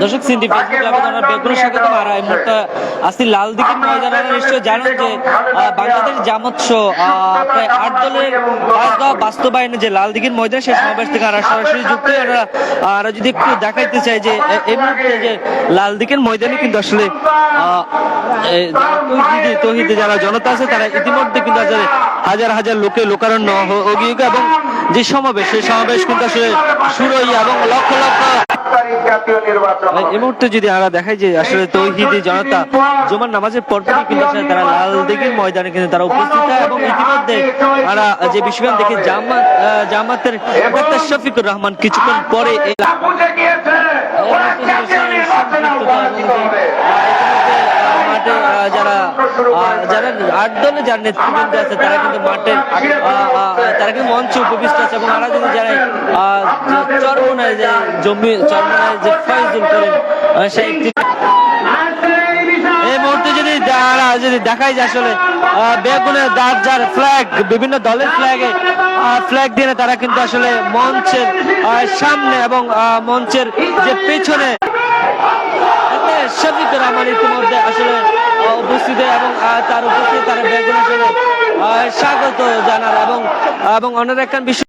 দর্শক সিন্ডি ফেসবুক লাইভে আপনারা বেগুন স্বাগতম আর এই মুহূর্তে আসি লাল দিঘির ময়দানে নিশ্চয়ই জানেন যে বাংলাদেশ জামাত আহ, প্রায় আট দলের কাজ দেওয়া বাস্তবায়নে যে লাল দিঘির ময়দান সেই সমাবেশ থেকে আমরা সরাসরি যুক্ত আমরা আর যদি একটু দেখাইতে চাই যে এই মুহূর্তে যে লাল দিঘির ময়দানে কিন্তু আসলে তৌহিদি যারা জনতা আছে তারা ইতিমধ্যে কিন্তু আসলে হাজার হাজার লোকে লোকারণ্য অভিযোগ এবং যে সমাবেশ সেই সমাবেশ কিন্তু আসলে শুরু হই এবং লক্ষ লক্ষ এই মুহূর্তে যদি আমরা দেখাই যে আসলে তৌহিদি জনতা জুমার নামাজের পরপরই কিন্তু তারা লাল দিঘির ময়দানে কিন্তু তারা উপস্থিত। হয় এবং ইতিমধ্যে আমরা যে বিষয়টা দেখি জামাত জামাতের ডাক্তার শফিকুর রহমান কিছুক্ষণ পরে হবে। মাঠে যারা যারা আট দলে যারা নেতৃবৃন্দ আছে তারা কিন্তু মাঠে তারা কিন্তু মঞ্চে উপবিষ্ট আছে এবং আমরা কিন্তু যারা চরমনায় যে জমি, চরমনায় যে ফয়জুল করেন সেই যদি দেখাই যে আসলে বেগুনের দাঁত যার ফ্ল্যাগ বিভিন্ন দলের ফ্ল্যাগে ফ্ল্যাগ দিয়ে তারা কিন্তু আসলে মঞ্চের সামনে এবং মঞ্চের যে পেছনে এতে শফিকুর রহমান ইতিমধ্যে আসলে উপস্থিত এবং তার উপস্থিত তারা বেগুন আসলে স্বাগত জানার এবং এবং অন্যের একটা বিষয়